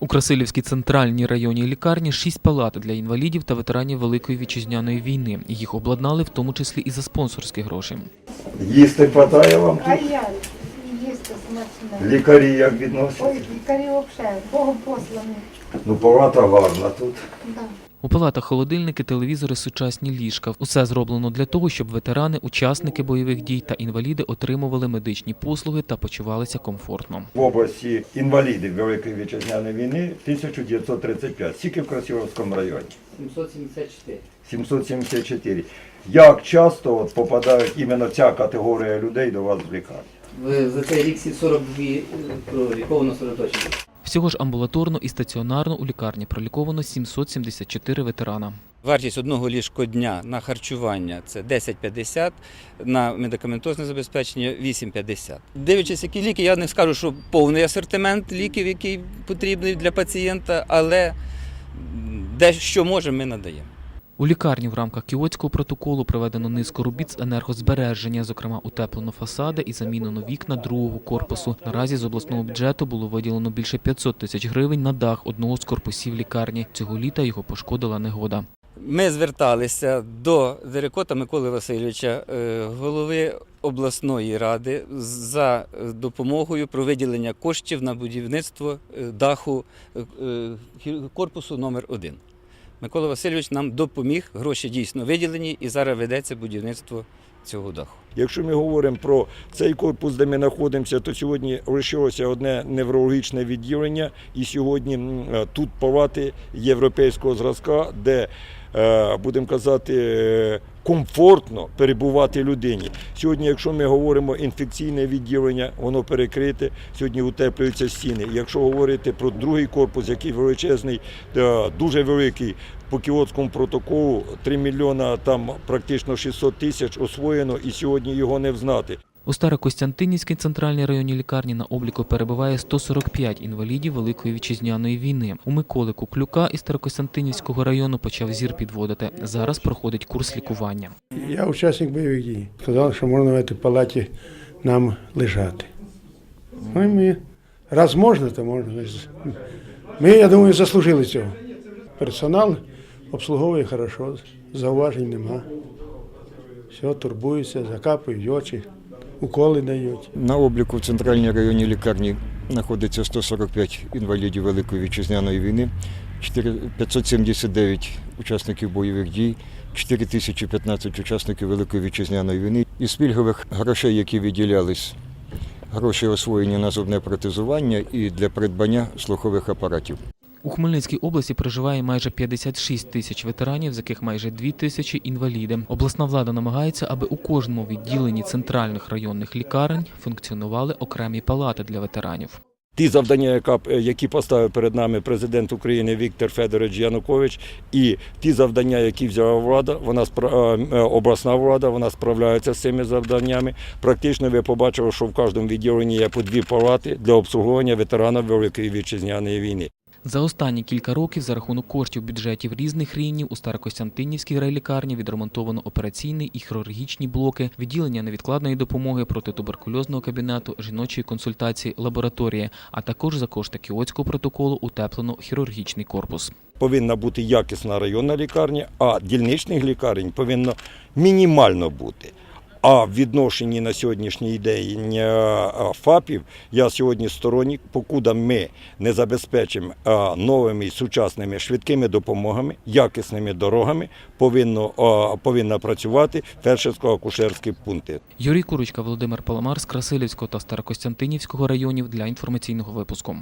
У Красилівській центральній районній лікарні шість палат для інвалідів та ветеранів Великої вітчизняної війни. Їх обладнали в тому числі і за спонсорські гроші. Їсти хватає вам тут? Смачне. Лікарі як відносяться? Ой, лікарі взагалі, Богом послані. Ну, палата гарна тут. Да. У палатах холодильники, телевізори, сучасні ліжка. Усе зроблено для того, щоб ветерани, учасники бойових дій та інваліди отримували медичні послуги та почувалися комфортно. В області інвалідів Великої вітчизняної війни 1935. Скільки в Красилівському районі? 774. 774. Як часто от попадають іменно ця категорія людей до вас в лікарню? За цей рік 42 е, проліковано 40 точно. Всього ж амбулаторно і стаціонарно у лікарні проліковано 774 ветерана. Вартість одного ліжкодня на харчування це 10,50, на медикаментозне забезпечення 8,50. Дивлячись, які ліки, я не скажу, що повний асортимент ліків, який потрібний для пацієнта, але м, де що можемо, ми надаємо. У лікарні в рамках кіотського протоколу проведено низку робіт з енергозбереження, зокрема утеплено фасади і замінено вікна другого корпусу. Наразі з обласного бюджету було виділено більше 500 тисяч гривень на дах одного з корпусів лікарні. Цього літа його пошкодила негода. Ми зверталися до Дерекота Миколи Васильовича, е, голови обласної ради, за допомогою про виділення коштів на будівництво е, даху е, корпусу номер 1 Микола Васильович нам допоміг, гроші дійсно виділені, і зараз ведеться будівництво цього даху. Якщо ми говоримо про цей корпус, де ми знаходимося, то сьогодні лишилося одне неврологічне відділення, і сьогодні тут палати європейського зразка, де будемо казати, е, комфортно перебувати людині. Сьогодні, якщо ми говоримо інфекційне відділення, воно перекрите. Сьогодні утеплюються стіни. Якщо говорити про другий корпус, який величезний, е, дуже великий, по кіотському протоколу 3 мільйона, там практично 600 тисяч освоєно, і сьогодні його не взнати. У Старокостянтинівській центральній районній лікарні на обліку перебуває 145 інвалідів Великої вітчизняної війни. У Миколи Куклюка із Старокостянтинівського району почав зір підводити. Зараз проходить курс лікування. Я учасник бойових дій. Сказали, що можна в цій палаті нам лежати. Ну і ми, раз можна, то можна. Ми, я думаю, заслужили цього. Персонал обслуговує хорошо, зауважень нема. Все, турбуються, закапують очі, уколи дають. На обліку в центральній районній лікарні знаходиться 145 інвалідів Великої вітчизняної війни, 579 учасників бойових дій, 4015 учасників Великої вітчизняної війни. Із пільгових грошей, які виділялись, гроші освоєні на зубне протезування і для придбання слухових апаратів. У Хмельницькій області проживає майже 56 тисяч ветеранів, з яких майже 2 тисячі інваліди. Обласна влада намагається, аби у кожному відділенні центральних районних лікарень функціонували окремі палати для ветеранів. Ті завдання, які поставив перед нами президент України Віктор Федорович Янукович, і ті завдання, які взяла влада, вона е, е, обласна влада, вона справляється з цими завданнями. Практично ви побачили, що в кожному відділенні є по дві палати для обслуговування ветеранів Великої вітчизняної війни. За останні кілька років за рахунок коштів бюджетів різних рівнів у Старокостянтинівській райлікарні відремонтовано операційний і хірургічні блоки, відділення невідкладної допомоги протитуберкульозного кабінету, жіночої консультації, лабораторії, а також за кошти кіотського протоколу утеплено хірургічний корпус. Повинна бути якісна районна лікарня, а дільничних лікарень повинно мінімально бути. А в відношенні на сьогоднішній день е, ФАПів я сьогодні сторонник, покуда ми не забезпечимо е, новими сучасними швидкими допомогами, якісними дорогами, повинно, е, повинна працювати фельдшерсько-акушерські пункти. Юрій Курочка, Володимир Паламар з Красилівського та Старокостянтинівського районів для інформаційного випуску.